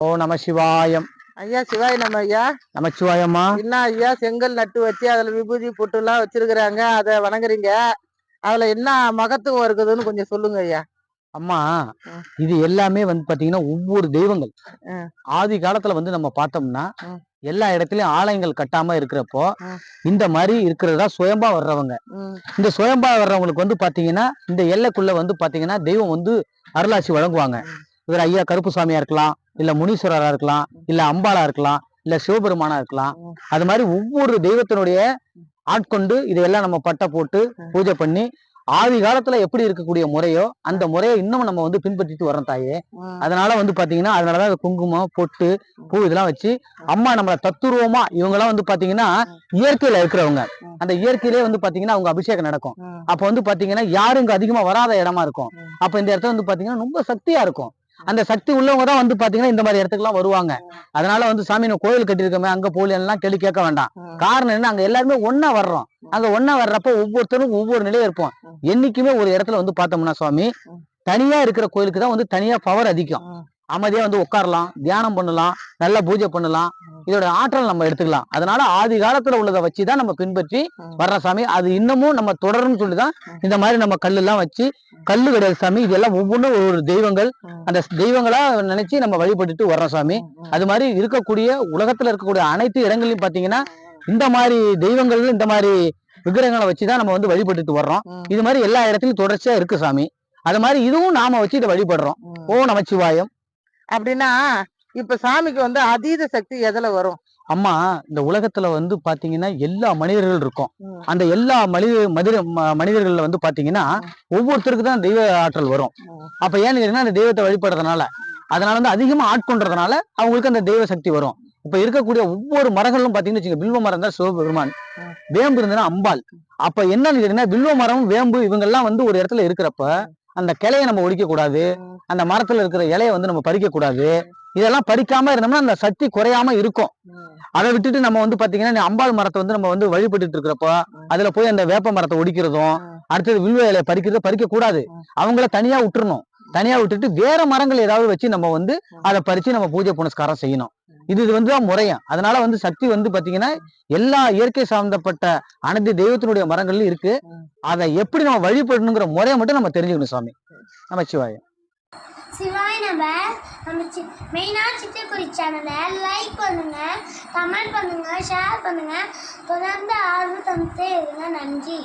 ஓ நம சிவாயம். ஐயா சிவாய் நம்ம ஐயா. நமச்சிவாயம்மா என்ன ஐயா செங்கல் நட்டு வச்சு அதுல விபூதி பொட்டு எல்லாம் வச்சிருக்கிறாங்க அத வணங்குறீங்க. அதுல என்ன மகத்துவம் இருக்குதுன்னு கொஞ்சம் சொல்லுங்க ஐயா. அம்மா. இது எல்லாமே வந்து பாத்தீங்கன்னா ஒவ்வொரு தெய்வங்கள். ஆதி காலத்துல வந்து நம்ம பார்த்தோம்னா. எல்லா இடத்துலயும் ஆலயங்கள் கட்டாம இருக்கிறப்போ. இந்த மாதிரி இருக்கிறதா சுயம்பா வர்றவங்க. இந்த சுயம்பா வர்றவங்களுக்கு வந்து பாத்தீங்கன்னா இந்த எல்லைக்குள்ள வந்து பாத்தீங்கன்னா தெய்வம் வந்து அருளாசி வழங்குவாங்க. இவர் ஐயா கருப்புசாமியா இருக்கலாம் இல்ல முனீஸ்வரரா இருக்கலாம் இல்ல அம்பாளா இருக்கலாம் இல்ல சிவபெருமானா இருக்கலாம். அது மாதிரி ஒவ்வொரு தெய்வத்தினுடைய ஆட்கொண்டு இதையெல்லாம் நம்ம பட்டை போட்டு பூஜை பண்ணி ஆதி காலத்துல எப்படி இருக்கக்கூடிய முறையோ அந்த முறையை இன்னும் நம்ம வந்து பின்பற்றிட்டு வரோம் தாயே. அதனால வந்து பாத்தீங்கன்னா அதனாலதான் குங்குமம் பொட்டு பூ இதெல்லாம் வச்சு அம்மா நம்மள தத்துருவமா இவங்க எல்லாம் வந்து பாத்தீங்கன்னா இயற்கையில இருக்கிறவங்க. அந்த இயற்கையிலே வந்து பாத்தீங்கன்னா அவங்க அபிஷேகம் நடக்கும். அப்ப வந்து பாத்தீங்கன்னா யாரும் இங்க அதிகமா வராத இடமா இருக்கும். அப்ப இந்த இடத்துல வந்து பாத்தீங்கன்னா ரொம்ப சக்தியா இருக்கும். அந்த சக்தி உள்ளவங்க தான் வந்து பாத்தீங்கன்னா இந்த மாதிரி இடத்துக்கு எல்லாம் வருவாங்க அதனால வந்து சாமி நான் கோயில் கட்டியிருக்கோமே அங்க போலி எல்லாம் கேள்வி கேட்க வேண்டாம். காரணம் என்ன அங்க எல்லாருமே ஒண்ணா வர்றோம் அங்க ஒண்ணா வர்றப்ப ஒவ்வொருத்தரும் ஒவ்வொரு நிலையில இருப்போம். என்னைக்குமே ஒரு இடத்துல வந்து பார்த்தோம்னா சுவாமி. தனியா இருக்கிற கோயிலுக்கு தான் வந்து தனியா பவர் அதிகம். அமைதியா வந்து உட்காரலாம் தியானம் பண்ணலாம் நல்லா பூஜை பண்ணலாம். இதோட ஆற்றல் நம்ம எடுத்துக்கலாம். அதனால ஆதி காலத்துல உள்ளதை வச்சுதான் நம்ம பின்பற்றி. வர்ற சாமி. அது இன்னமும் நம்ம தொடரும்னு சொல்லிதான். இந்த மாதிரி நம்ம கல்லு எல்லாம் வச்சு கல்லு கிடையாது சாமி. இதெல்லாம் ஒவ்வொன்றும் ஒரு தெய்வங்கள். அந்த தெய்வங்களா நினைச்சு நம்ம வழிபட்டுட்டு வர்றோம் சாமி. அது மாதிரி இருக்கக்கூடிய உலகத்துல இருக்கக்கூடிய அனைத்து இடங்களையும் பாத்தீங்கன்னா இந்த மாதிரி தெய்வங்கள் இந்த மாதிரி விக்கிரகங்களை வச்சுதான் நம்ம வந்து வழிபட்டுட்டு வர்றோம். இது மாதிரி எல்லா இடத்துலயும் தொடர்ச்சியா இருக்கு சாமி. அது மாதிரி இதுவும் நாம வச்சு இதை வழிபடுறோம். ஓ நமச்சிவாயம். அப்படின்னா இப்ப சாமிக்கு வந்து அதீத சக்தி எதுல வரும்? அம்மா இந்த உலகத்துல வந்து பாத்தீங்கன்னா எல்லா மனிதர்கள் இருக்கும். அந்த எல்லா மனித மனித ம- மனிதர்கள்ல வந்து பாத்தீங்கன்னா ஒவ்வொருத்தருக்கு தான் தெய்வ ஆற்றல் வரும். அப்ப ஏன்னு கேட்டீங்கன்னா அந்த தெய்வத்தை வழிபடுறதுனால அதனால வந்து அதிகமா ஆட்கொண்டதுனால அவங்களுக்கு அந்த தெய்வ சக்தி வரும். இப்ப இருக்கக்கூடிய ஒவ்வொரு மரங்களும் பாத்தீங்கன்னு வில்வ மரம் தான் சிவபெருமான். வேம்பு இருந்ததுன்னா அம்பாள். அப்ப என்னன்னு கேட்டீங்கன்னா வில்வ மரம் வேம்பு இவங்க எல்லாம் வந்து ஒரு இடத்துல இருக்கிறப்ப அந்த கிளையை நம்ம ஒடிக்க கூடாது அந்த மரத்துல இருக்கிற இலையை வந்து நம்ம பறிக்க கூடாது இதெல்லாம் பறிக்காம இருந்தோம்னா அந்த சக்தி குறையாம இருக்கும். அதை விட்டுட்டு நம்ம வந்து பாத்தீங்கன்னா அம்பாள் மரத்தை வந்து நம்ம வந்து வழிபட்டுட்டு இருக்கிறப்ப அதுல போய் அந்த வேப்ப மரத்தை ஒடிக்கிறதும். அடுத்தது வில்வ இலையை பறிக்கிறதும் பறிக்க கூடாது. அவங்கள தனியா விட்டுறணும். தனியா விட்டுட்டு வேற மரங்கள் ஏதாவது வச்சு நம்ம வந்து அதை பறிச்சு நம்ம பூஜை புனஸ்காரம் செய்யணும். இது இது வந்து தான் முறையம். அதனால வந்து சக்தி வந்து பாத்தீங்கன்னா எல்லா இயற்கை சார்ந்தப்பட்ட அனைத்து தெய்வத்தினுடைய மரங்கள்லயும் இருக்கு. அதை எப்படி நம்ம வழிபடணுங்கிற முறையை மட்டும் நம்ம தெரிஞ்சுக்கணும் சுவாமி நமச்சிவாயம். சிவாய் நம்ம. நம்ம சி மெயினாக சித்திரக்குறி சேனலை லைக் பண்ணுங்க கமெண்ட் பண்ணுங்க ஷேர் பண்ணுங்க. தொடர்ந்து ஆர்வம் தந்துட்டே இருங்க. நன்றி.